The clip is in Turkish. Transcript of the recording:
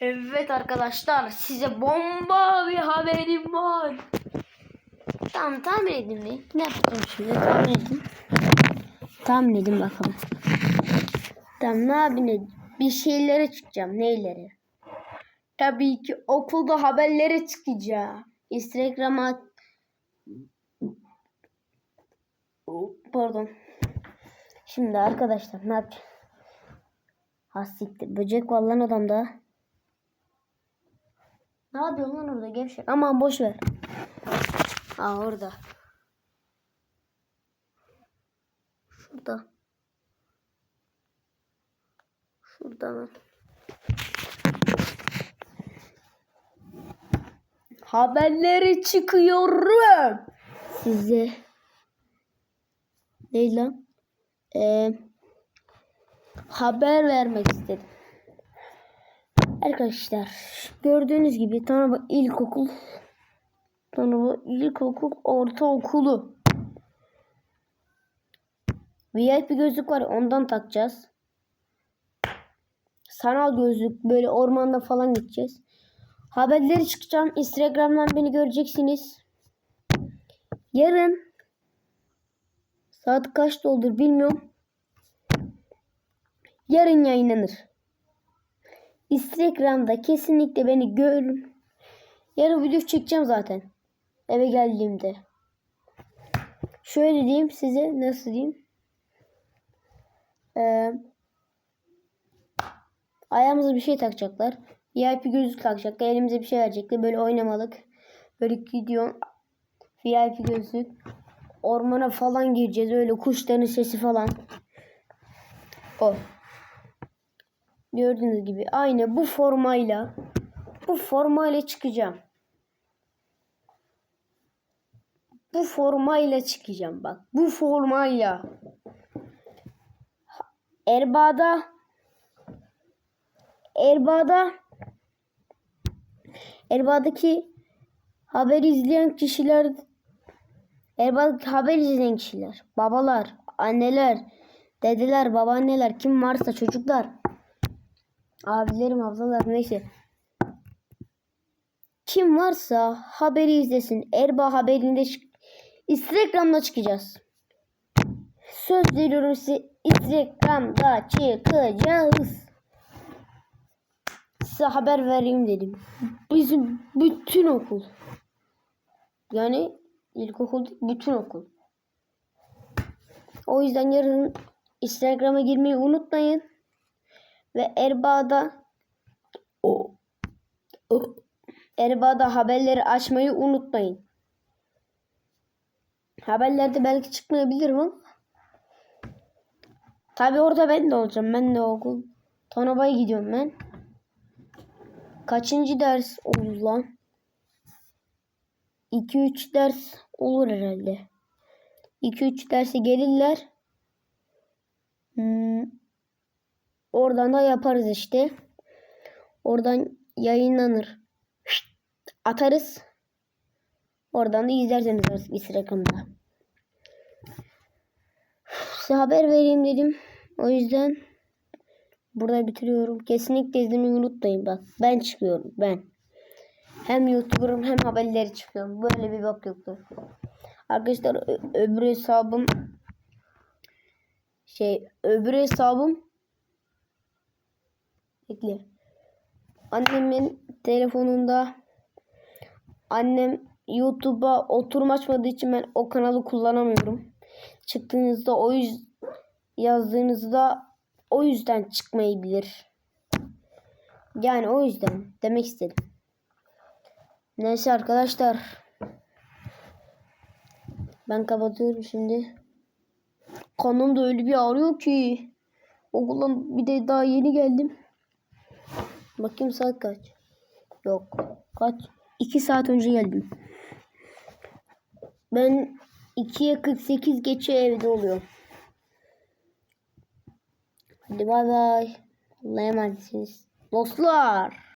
Evet arkadaşlar size bomba bir haberim var. Tamam tahmin edin mi? Ne yapacağım şimdi tahmin edin. Tahmin edin bakalım. Tamam ne yapayım? Bir şeylere çıkacağım. Neylere? Tabii ki okulda haberlere çıkacağım. Instagram'a Pardon. Şimdi arkadaşlar ne yapacağım? Hassiktir. Böcek var lan odamda. Ne yapıyorsun lan orada gevşek? Aman boş ver. Aa orada. Şurada. Şurada mı? Haberleri çıkıyorum. Size. Ne lan? Ee, haber vermek istedim. Arkadaşlar gördüğünüz gibi Tanrı İlkokul Tanrı İlkokul Ortaokulu VIP gözlük var ondan takacağız. Sanal gözlük böyle ormanda falan gideceğiz. Haberleri çıkacağım. Instagram'dan beni göreceksiniz. Yarın saat kaçta olur bilmiyorum. Yarın yayınlanır. Instagram'da kesinlikle beni görün. Yarın video çekeceğim zaten. Eve geldiğimde. Şöyle diyeyim size nasıl diyeyim. Ee, ayağımıza bir şey takacaklar. VIP gözlük takacaklar. Elimize bir şey verecekler. Böyle oynamalık. Böyle gidiyor. VIP gözlük. Ormana falan gireceğiz. Öyle kuşların sesi falan. O. Gördüğünüz gibi aynı bu formayla bu formayla çıkacağım. Bu formayla çıkacağım bak. Bu formayla. Erbağda Erbağda Erbağdaki haber izleyen kişiler Erbağdaki haber izleyen kişiler babalar, anneler, dedeler, babaanneler kim varsa çocuklar abilerim, ablalar neyse. Kim varsa haberi izlesin. Erbaa haberinde Instagram'da çıkacağız. Söz veriyorum size Instagram'da çıkacağız. Size haber vereyim dedim. Bizim bütün okul. Yani ilkokul değil, bütün okul. O yüzden yarın Instagram'a girmeyi unutmayın ve Erbaa'da o, o Erbaa'da haberleri açmayı unutmayın. Haberlerde belki çıkmayabilirim ama tabi orada ben de olacağım. Ben de okul. Tonoba'ya gidiyorum ben. Kaçıncı ders olur lan? 2-3 ders olur herhalde. 2-3 derse gelirler. Oradan da yaparız işte. Oradan yayınlanır. Atarız. Oradan da izlerseniz artık Instagram'da. Size haber vereyim dedim. O yüzden burada bitiriyorum. Kesinlikle izlemeyi unutmayın bak. Ben çıkıyorum ben. Hem YouTuber'ım hem haberleri çıkıyorum. Böyle bir bak yoktur. Arkadaşlar öbür hesabım şey öbür hesabım Bekle. Annemin telefonunda annem YouTube'a oturum açmadığı için ben o kanalı kullanamıyorum. Çıktığınızda o yüz yazdığınızda o yüzden çıkmayabilir. Yani o yüzden demek istedim. Neyse arkadaşlar. Ben kapatıyorum şimdi. Kanım da öyle bir ağrıyor ki. Okuldan bir de daha yeni geldim. Bakayım saat kaç? Yok. Kaç? 2 saat önce geldim. Ben 2'ye 48 geçe evde oluyorum. Hadi bay bay. Allah'a emanetsiniz. Dostlar.